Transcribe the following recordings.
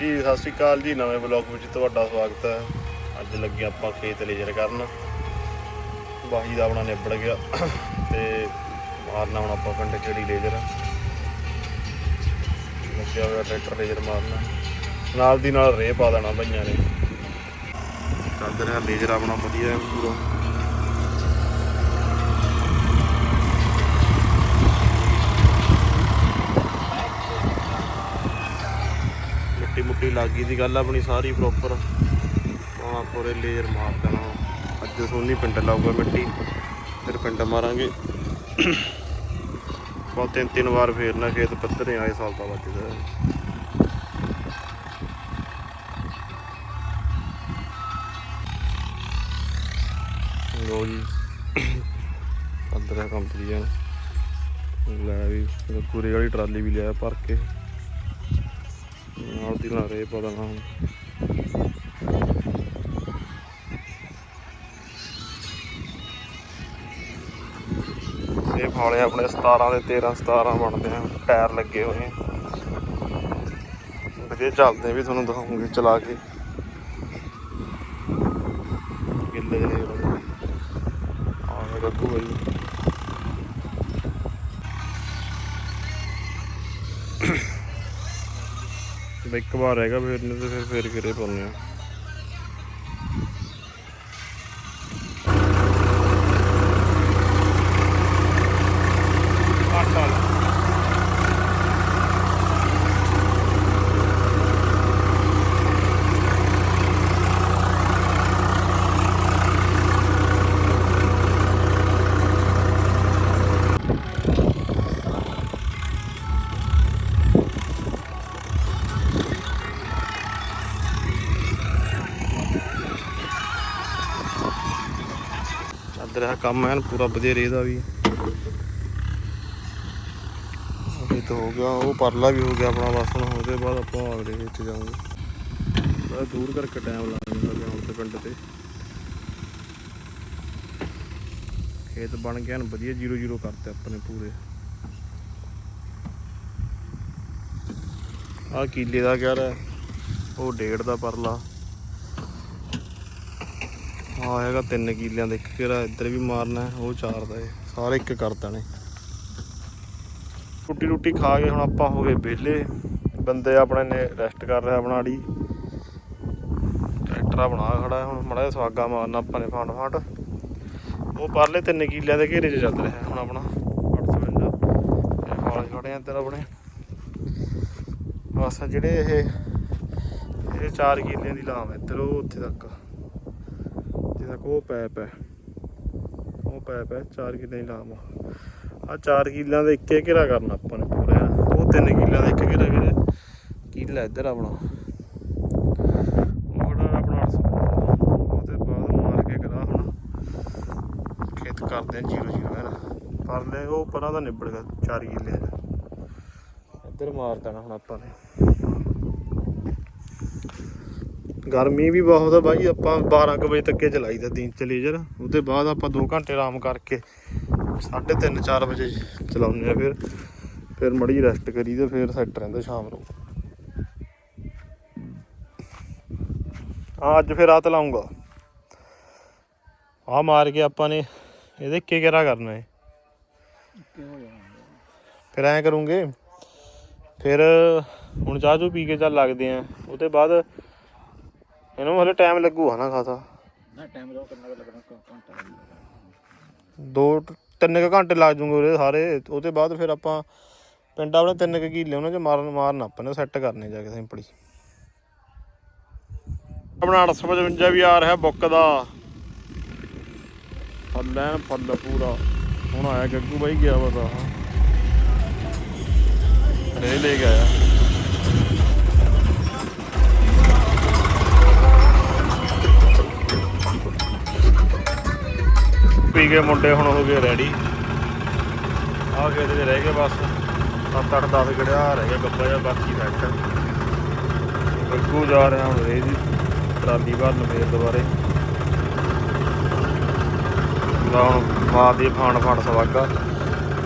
ਜੀ, ਸਤਿ ਸ਼੍ਰੀ ਅਕਾਲ ਜੀ। ਨਵੇਂ ਬਲੌਗ ਵਿੱਚ ਤੁਹਾਡਾ ਸਵਾਗਤ ਹੈ। ਅੱਜ ਲੱਗੇ ਆਪਾਂ ਖੇਤ ਲੇਜਰ ਕਰਨ। ਬਾਹੀ ਦਾ ਆਪਣਾ ਨਿਬੜ ਗਿਆ। ਤੇ ਮਾਰਨਾ ਹੁਣ ਆਪਾਂ ਪਿੰਡ ਕਿਹੜੀ ਲੇਜਰ। ਲੱਗਿਆ ਹੋਇਆ ਟਰੈਕਟਰ ਲੇਜਰ ਮਾਰਨਾ। ਨਾਲ ਦੀ ਨਾਲ ਰੇਹ ਪਾ ਦੇਣਾ ਭਈਆਂ ਨੇ। ਚੱਲ ਰਿਹਾ ਲੇਜਰ ਆਪਣਾ ਵਧੀਆ ਪੂਰਾ। ਮਿੱਟੀ ਮੁੱਟੀ ਦੀ ਗੱਲ ਆਪਣੀ ਸਾਰੀ ਪ੍ਰੋਪਰ ਹੁਣ ਆਪਾਂ ਉਰੇ ਲੇਜ਼ਰ ਮਾਰ ਦੇਣਾ। ਅੱਜ ਸੋਨੀ ਪਿੰਡ ਲਾਊਗਾ ਮਿੱਟੀ। ਫਿਰ ਪਿੰਡ ਮਾਰਾਂਗੇ। ਬਹੁਤ ਤਿੰਨ ਤਿੰਨ ਵਾਰ ਫੇਰਨਾ ਖੇਤ ਪੱਧਰੇ ਆਏ, ਸਾਲ ਦਾ ਵੱਜਦਾ ਲੋ ਜੀ। ਪੱਧਰਾ ਕੰਪਲੀਟ ਲੈ ਵੀ, ਪੂਰੀ ਵਾਲੀ ਟਰਾਲੀ ਵੀ ਲਿਆ ਭਰ ਕੇ। ਨਾਲ ਦੀ ਨਾਲ ਰੇ ਪਾ ਦੇਣਾ ਇਹ ਫਾਲੇ ਆਪਣੇ 17 ਦੇ 13 17 ਬਣਦੇ ਆ, ਟਾਇਰ ਲੱਗੇ ਹੋਏ ਆ। ਵਧੀਆ ਚੱਲਦੇ ਵੀ ਤੁਹਾਨੂੰ ਦਿਖਾਉਂਗੇ ਚਲਾ ਕੇ। ਗਿੱਲੇ ਜਿਹੇ ਆ। ਗੱਗੂ ਬਾਈ। ਇੱਕ ਵਾਰ ਹੈਗਾ ਫਿਰ ਨਹੀਂ ਤੇ ਫਿਰ ਫੇਰ ਕਿਰੇ ਪਾਉਂਦੇ ਆ। ਚੱਲ ਕੰਮ ਐਨ ਪੂਰਾ ਵਧੀਆ ਰੇਦਾ ਵੀ। ਇਹ ਤਾਂ ਹੋ ਗਿਆ, ਉਹ ਪਰਲਾ ਵੀ ਹੋ ਗਿਆ ਆਪਣਾ, ਬਸ ਹੁਣ ਉਹਦੇ ਬਾਅਦ ਆਪਾਂ ਅਗਲੇ ਵਿੱਚ ਜਾਵਾਂਗੇ। ਬੜਾ ਦੂਰ ਕਰਕੇ ਟਾਈਮ ਲੱਗ ਜਾਂਦਾ ਹੁਣ ਤੇ ਪਿੰਡ ਤੇ। ਖੇਤ ਬਣ ਗਿਆ ਐਨ ਵਧੀਆ 0-0 ਕਰਤੇ ਆਪਣੇ ਪੂਰੇ। ਆ ਕੀਲੇ ਦਾ ਕਿਹੜਾ ਹੈ? ਉਹ ਡੇਢ ਦਾ ਪਰਲਾ। ਆ ਹੈਗਾ ਤਿੰਨ ਕਿੱਲਿਆਂ ਦਾ ਇੱਕ ਕਿਹੜਾ ਇੱਧਰ ਵੀ ਮਾਰਨਾ ਉਹ ਚਾਰ ਦਾ ਏ ਸਾਰੇ ਇੱਕ ਕਰਤਾ ਨੇ ਰੋਟੀ ਰੋਟੀ ਖਾ ਕੇ ਹੁਣ ਆਪਾਂ ਹੋ ਗਏ ਵਿਹਲੇ। ਬੰਦੇ ਆਪਣੇ ਨੇ ਰੈਸਟ ਕਰ ਰਿਹਾ ਬਣਾੜੀ ਟਰੈਕਟਰ ਬਣਾ ਖੜਾ ਹੈ, ਹੁਣ ਮੜਾ ਸਵਾਗਾ ਮਾਰਨਾ ਆਪਾਂ ਨੇ ਫਾਂਡ ਫਾਂਡ ਉਹ ਪਰਲੇ ਤਿੰਨ ਕਿਲਿਆਂ ਦੇ ਘੇਰੇ 'ਚ ਚੱਲ ਰਿਹਾ ਹੁਣ ਆਪਣਾ। 855 ਇਹ ਹਾਲ ਖੜੇ ਆ ਇੱਧਰ ਆਪਣੇ। ਬਸ ਜਿਹੜੇ ਇਹ ਇਹ 4 ਕਿੱਲਿਆਂ ਦੀ ਲਾਮ ਹੈ ਇੱਧਰ ਉਹ ਉੱਥੇ ਤੱਕ। ਜਿੱਥੇ ਤੱਕ ਉਹ ਪੈਪ ਹੈ। ਉਹ ਪੈਪ ਹੈ 4 ਕਿੱਲੇ ਦੀ ਲਾਮ ਆ। 4 ਕਿੱਲਿਆਂ ਦਾ ਇੱਕ ਘੇਰਾ ਕਰਨਾ ਆਪਾਂ ਨੇ ਪੂਰਾ ਉਹ 3 ਕਿੱਲਿਆਂ ਦਾ ਇੱਕ ਘੇਰਾ ਘੇਰਾ ਕਿੱਲਾ ਇੱਧਰ ਆਪਣਾ। ਉਹ ਆਪਣਾ ਉਹਦੇ ਬਾਅਦ ਮਾਰ ਕੇ ਕਰਾ ਹੁਣ। ਖੇਤ ਕਰਦੇ ਆ 0 0 ਹੈ ਨਾ। ਪਰ ਲੈ ਉਹ ਪਰਾਂ ਦਾ ਨਿਬੜ ਗਿਆ 4 ਕਿੱਲੇ ਇੱਧਰ ਮਾਰ ਦੇਣਾ ਹੁਣ ਆਪਾਂ ਨੇ। ਗਰਮੀ ਵੀ ਬਹੁਤ ਆ ਬਾਈ ਆਪਾਂ 12 ਕੁ ਵਜੇ ਤੱਕੇ ਚਲਾਈਦਾ ਦਿਨ ਚ ਲੇਜ਼ਰ ਉਹਦੇ ਬਾਅਦ ਆਪਾਂ 2 ਘੰਟੇ ਆਰਾਮ ਕਰਕੇ 3:30 4 ਵਜੇ ਚਲਾਉਂਦੇ ਆ ਫਿਰ। ਫਿਰ ਮੜੀ ਰੈਸਟ ਕਰੀ ਤੇ ਫਿਰ ਸੈੱਟ ਰਹਿੰਦਾ ਸ਼ਾਮ ਨੂੰ। ਹਾਂ ਅੱਜ ਫਿਰ ਰਾਤ ਲਾਉਂਗਾ ਆ ਮਾਰ ਕੇ ਆਪਾਂ ਨੇ ਇਹਦੇ ਕੀ ਕਿਹੜਾ ਕਰਨਾ ਹੈ ਫਿਰ ਐਂ ਕਰੂੰਗੇ ਫਿਰ ਹੁਣ ਚਾਹ ਚੂ ਪੀ ਕੇ ਚੱਲ ਲੱਗਦੇ ਆ। ਉਹਦੇ ਬਾਅਦ ਇਹਨੂੰ ਹਲੇ ਟਾਈਮ ਲੱਗੂ ਹਨਾ ਖਾਸਾ। ਨਾ ਟਾਈਮ ਲੋ ਕਿੰਨਾ ਕੁ ਲੱਗਣਾ ਘੰਟਾ ਦੋ ਤਿੰਨ ਕੁ ਘੰਟੇ ਲੱਗ ਜੂਗੇ ਉਹਦੇ ਸਾਰੇ ਉਹਦੇ ਬਾਅਦ ਫਿਰ ਆਪਾਂ ਪਿੰਡ ਆਪਣੇ ਤਿੰਨ ਕੁ ਕੀਲੇ ਉਹਨਾਂ 'ਚ ਮਾਰਨ ਮਾਰਨਾ ਆਪਾਂ ਨੇ ਸੈੱਟ ਕਰਨੇ ਜਾ ਕੇ ਸਿੰਪਲੀ ਆਪਣਾ 855 ਵੀ ਆ ਰਿਹਾ ਬੁੱਕ ਦਾ। ਫੁੱਲ ਐਨ ਫੁੱਲ ਪੂਰਾ। ਹੁਣ ਆਇਆ ਗੱਗੂ ਬਾਈ ਗਿਆ ਵਾ ਤਾਂ। ਰੇ ਲੈ ਕੇ ਸੀਗੇ ਮੁੰਡੇ, ਹੁਣ ਹੋ ਗਏ ਰੈਡੀ ਆ ਗਏ ਤੇ ਰਹਿ ਗਏ ਬਸ। 7-8 10 ਗੜਿਆ ਰਹਿ ਗਿਆ ਗੱਬਾ ਜਾਂ ਬਾਕੀ ਰੈਟ ਅੱਗੋਂ ਜਾ ਰਿਹਾ ਹੁਣ ਰੇ ਜੀ ਟਰਾਲੀ ਵੱਲ ਫੇਰ ਦੁਬਾਰੇ ਲਾਉਣ ਮਾਰ ਦੀ ਫਾਂਡ ਫਾਂਡ ਸਵਾਗਾ।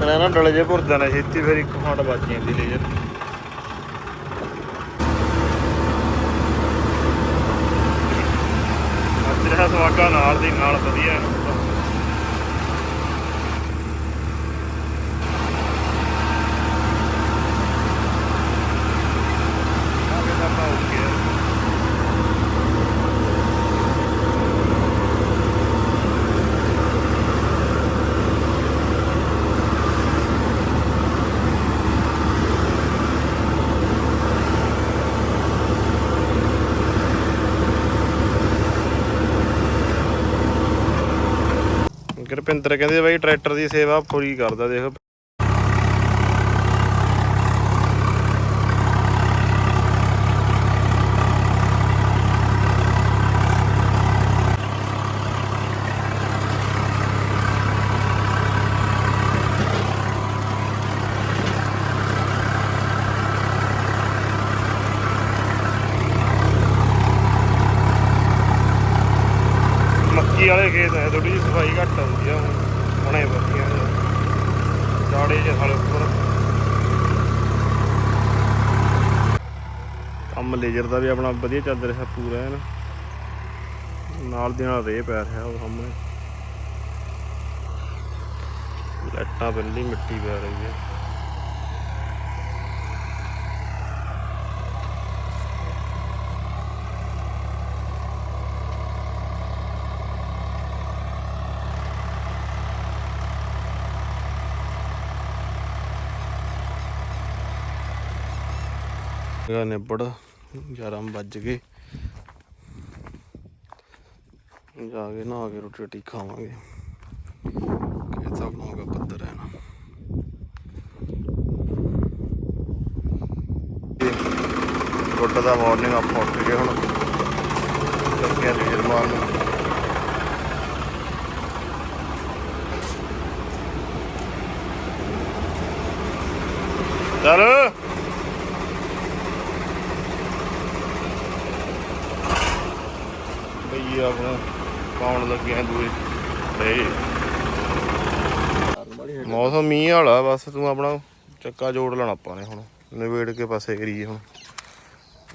ਮੈਂ ਨਾ ਡਲੇ ਜੇ ਭੁਰਦਾ ਨਾ ਛੇਤੀ ਫਿਰ ਇੱਕ ਫਾਂਡ ਬਚ ਜਾਂਦੀ ਲੈ ਜਾਂਦੀ ਅੱਜ ਰਿਹਾ ਸਵਾਗਾ ਨਾਲ ਦੀ ਨਾਲ ਵਧੀਆ। ਗੁਰਪਿੰਦਰ ਕਹਿੰਦੇ ਬਾਈ ਟਰੈਕਟਰ ਦੀ ਸੇਵਾ ਪੂਰੀ ਕਰਦਾ ਦੇਖੋ ਮੱਕੀ ਵਾਲੇ ਖੇਤ ਹੈ ਥੋੜੀ ਸਫ਼ਾਈ ਘੱਟ ਹੁੰਦੀ ਆ, ਹੁਣੇ ਵਧੀਆ ਚਾੜੇ ਜੇ ਸਾਲੇ ਉੱਪਰ। ਕੰਮ ਲੇਜ਼ਰ ਦਾ ਵੀ ਆਪਣਾ ਵਧੀਆ ਚੱਲ ਰਿਹਾ ਪੂਰਾ ਹੈ ਨਾ। ਨਾਲ ਦੀ ਨਾਲ ਰੇ ਪੈ ਰਿਹਾ ਉਹ ਸਾਹਮਣੇ। ਲੱਟਾਂ ਬੱਲੀ ਮਿੱਟੀ ਪੈ ਰਹੀ ਹੈ। ਗਾ ਨਿਬੜ 11 ਵੱਜ ਗਏ। ਜਾ ਕੇ ਨਹਾ ਕੇ ਰੋਟੀ ਰੋਟੀ ਖਾਵਾਂਗੇ। ਕਿਹਦਾ ਬਣਾਉਗਾ ਪੱਧਰ ਹੈ ਨਾ ਗੁੱਡ ਦਾ ਮਾਰਨਿੰਗ ਆਪਾਂ ਉੱਠ ਗਏ ਹੁਣ। ਲੱਗੇ ਲੀਰ ਮਾਰਨ ਚੱਲ ਬਈ ਆਪਣਾ ਪਾਉਣ ਲੱਗੇ ਆ ਦੂਏ ਤੇ ਮੌਸਮ ਮੀਂਹ ਵਾਲਾ ਬਸ ਤੂੰ ਆਪਣਾ ਚੱਕਾ ਜੋੜ ਲੈਣਾ ਆਪਾਂ ਨੇ ਹੁਣ। ਨਵੇੜ ਕੇ ਪਾਸੇ ਕਰੀਏ ਹੁਣ।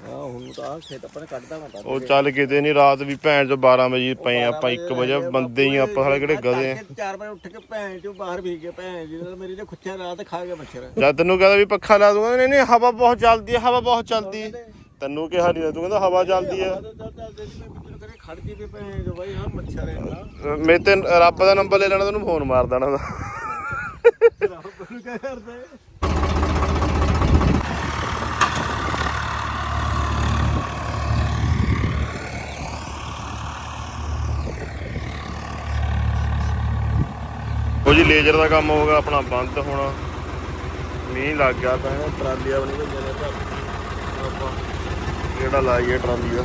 ਆ ਹੁਣ ਤਾਂ ਖੇਤ ਆਪਾਂ ਨੇ ਕੱਢਦਾ ਮੈਂ ਉਹ ਚੱਲ ਕਿਤੇ ਨਹੀਂ ਰਾਤ ਵੀ ਭੈਣ ਚੋ 12 ਵਜੇ ਪਏ ਆਪਾਂ 1 ਵਜੇ ਬੰਦੇ ਹੀ ਆਪਾਂ ਹਾਲੇ ਕਿਹੜੇ ਗਧੇ ਆ। 4 ਵਜੇ ਉੱਠ ਕੇ ਭੈਣ ਚੋਂ ਬਾਹਰ ਵੀ ਗਏ ਭੈਣ ਜੀ ਮੇਰੀ ਤੇ ਖੁੱਚਿਆ ਰਾਤ ਖਾ ਗਿਆ ਮੱਛਰ। ਜਦ ਤੈਨੂੰ ਕਹਦਾ ਵੀ ਪੱਖਾ ਲਾ ਦੂੰਗਾ ਨਹੀਂ ਨਹੀਂ ਹਵਾ ਬਹੁਤ ਚੱਲਦੀ ਹੈ ਹਵਾ ਬਹੁਤ ਚੱਲਦੀ। ਹੈ ਤੈਨੂੰ ਕਿਹਾ ਨਹੀਂ ਤੂੰ ਕਹਿੰਦਾ ਹਵਾ ਚੱਲਦੀ ਹੈ ਮਿੱਤਰ ਕਰੇ ਖੜ ਗਈ ਵੀ ਭੈਣ ਜੋ ਬਾਈ ਹਾਂ ਮੱਛਰ ਹੈ ਨਾ ਮੇਰੇ ਤੇ ਰੱਬ ਦਾ ਨੰਬਰ ਲੈ ਲੈਣਾ ਤੈਨੂੰ ਫੋਨ ਮਾਰ ਦੇਣਾ ਰੱਬ ਨੂੰ ਕਹਿ ਕਰਦੇ ਉਹ ਜੀ ਲੇਜ਼ਰ ਦਾ ਕੰਮ ਹੋਗਾ ਆਪਣਾ ਬੰਦ ਹੋਣਾ। ਮੀਂਹ ਲੱਗ ਗਿਆ ਤਾਂ ਇਹ ਟਰਾਲੀਆਂ ਬਣੀ ਹੋਈਆਂ ਨੇ ਆਪਾਂ ਜਿਹੜਾ ਲਾਈਏ ਟਰਾਲੀ ਦਾ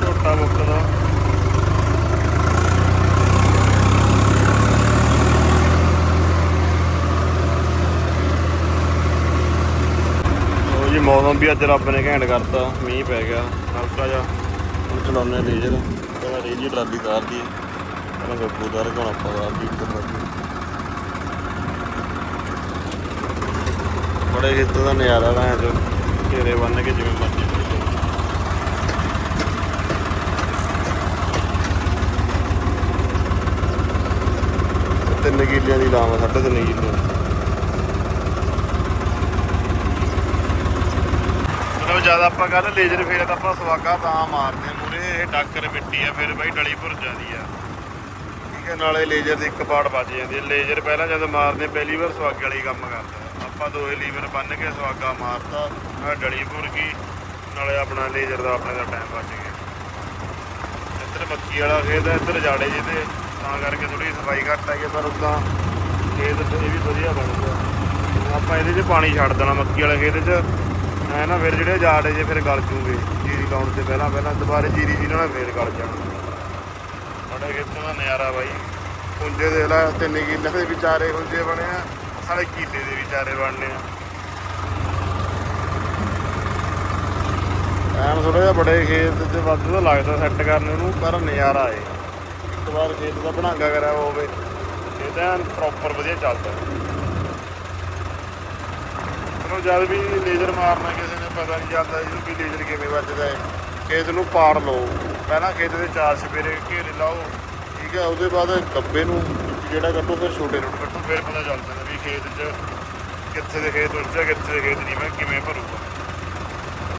ਛੋਟਾ ਮੁੱਕਦਾ ਉਹ ਵੀ ਅੱਜ ਰੱਬ ਨੇ ਘੈਂਟ ਕਰਤਾ, ਮੀਂਹ ਪੈ ਗਿਆ, ਹਲਕਾ ਜਿਹਾ। ਹੁਣ ਚਲਾਉਣੇ ਲੇਜ਼ਰ ਕਹਿੰਦਾ ਰੇਜੀ ਟਰਾਲੀ ਤਾਰਦੀ ਹੈ ਕਹਿੰਦਾ ਗੱਗੂ ਤਾਰ ਕੇ ਹੁਣ ਆਪਾਂ ਤਾਰਦੀ ਇੱਕ ਬੜੇ ਖੇਤ ਦਾ ਨਜ਼ਾਰਾ ਲੈ ਜੋ ਘੇਰੇ ਬੰਨ ਕੇ ਜਿਵੇਂ ਮਰਜ਼ੀ ਤਿੰਨ ਕਿੱਲਿਆਂ ਦੀ ਲਾਵਾਂ ਸਾਢੇ ਤਿੰਨ ਕਿੱਲੇ ਜਦ ਆਪਾਂ ਕਹਿੰਦੇ ਲੇਜ਼ਰ ਫੇਰ ਤਾਂ ਆਪਾਂ ਸਵਾਗਾ ਤਾਂ ਮਾਰਦੇ ਆ ਮੂਰੇ ਇਹ ਡਾਕਰ ਮਿੱਟੀ ਆ, ਫਿਰ ਬਾਈ ਡਲੀ ਭੁਰ ਜਾਂਦੀ ਆ। ਠੀਕ ਹੈ, ਨਾਲੇ ਲੇਜ਼ਰ ਦੀ ਇੱਕ ਪਾੜ ਵੱਜ ਜਾਂਦੀ ਹੈ ਲੇਜ਼ਰ ਪਹਿਲਾਂ ਜਦ ਮਾਰਦੇ, ਪਹਿਲੀ ਵਾਰ ਸਵਾਗੇ ਵਾਲੀ ਕੰਮ ਕਰਦਾ ਆਪਾਂ ਦੋਏ ਲੀਵਰ ਬੰਨ ਕੇ ਸਵਾਗਾ ਮਾਰਤਾ ਆ ਡਲੀ ਭੁਰ ਗਈ, ਨਾਲੇ ਆਪਣਾ ਲੇਜ਼ਰ ਦਾ ਆਪਣੇ ਦਾ ਟਾਈਮ ਬਚ ਗਿਆ। ਇੱਧਰ ਮੱਕੀ ਵਾਲਾ ਖੇਤ ਹੈ ਇੱਧਰ ਜਾੜੇ ਜਿਹਦੇ, ਤਾਂ ਕਰਕੇ ਥੋੜੀ ਸਫ਼ਾਈ ਘੱਟ ਹੈਗੀ ਪਰ ਉਦਾਂ ਖੇਤ ਤੇ ਇਹ ਵੀ ਵਧੀਆ ਬਣ ਗਿਆ। ਆਪਾਂ ਇਹਦੇ 'ਚ ਪਾਣੀ ਛੱਡ ਦੇਣਾ ਮੱਕੀ ਵਾਲੇ ਖੇਤ 'ਚ। ਐ ਨਾ ਫਿਰ ਜਿਹੜੇ ਜਾੜੇ ਜੇ ਫਿਰ ਗਲ ਜੂਗੇ ਜੀਰੀ ਲਾਉਣ ਤੇ ਪਹਿਲਾਂ ਪਹਿਲਾਂ ਦੁਬਾਰੇ ਜੀਰੀ ਜੀ ਨਾਲ ਫੇਰ ਗਲ ਜਾਣਾ। ਸਾਡੇ ਖੇਤਾਂ ਦਾ ਨਜ਼ਾਰਾ ਬਾਈ। ਪੁੰਜੇ ਦੇ ਲਾ ਤਿੰਨ ਕਿੱਲੇ ਦੇ ਵਿਚਾਰੇ ਹੁੰਦੇ ਬਣੇ ਆ। ਸਾਲੇ ਕਿੱਲੇ ਦੇ ਵਿਚਾਰੇ ਬਣਨੇ ਆ। ਐਨ ਥੋੜਾ ਜਿਹਾ ਬੜੇ ਖੇਤ ਤੇ ਵੱਧ ਤਾਂ ਲੱਗਦਾ ਸੈੱਟ ਕਰਨ ਨੂੰ ਪਰ ਨਜ਼ਾਰਾ ਏ। ਇੱਕ ਵਾਰ ਖੇਤ ਦਾ ਬਣਾਗਾ ਕਰਿਆ ਹੋਵੇ। ਇਹ ਤਾਂ ਪ੍ਰੋਪਰ ਵਧੀਆ ਚੱਲਦਾ। ਚਲੋ ਜਦ ਵੀ ਲੇਜ਼ਰ ਮਾਰਨਾ ਕਿਸੇ ਨੇ, ਪਤਾ ਨਹੀਂ ਚੱਲਦਾ ਇਹਨੂੰ ਵੀ ਲੇਜ਼ਰ ਕਿਵੇਂ ਵੱਜਦਾ ਹੈ। ਖੇਤ ਨੂੰ ਪਾੜ ਲਓ। ਪਹਿਲਾਂ ਖੇਤ ਦੇ ਚਾਰ ਸਪੇਰੇ ਘੇਰੇ ਲਾਓ। ਠੀਕ ਹੈ, ਉਹਦੇ ਬਾਅਦ ਗੱਬੇ ਨੂੰ ਜਿਹੜਾ ਕੱਟੋ ਫਿਰ ਛੋਟੇ ਰੂਟ ਕੱਟੋ ਫਿਰ ਪਤਾ ਚੱਲਦਾ ਵੀ ਖੇਤ 'ਚ ਕਿੱਥੇ ਦੇ ਖੇਤ ਉੱਚਾ ਕਿੱਥੇ ਦੇ ਖੇਤ ਨਹੀਂ, ਮੈਂ ਕਿਵੇਂ ਭਰੂਗਾ।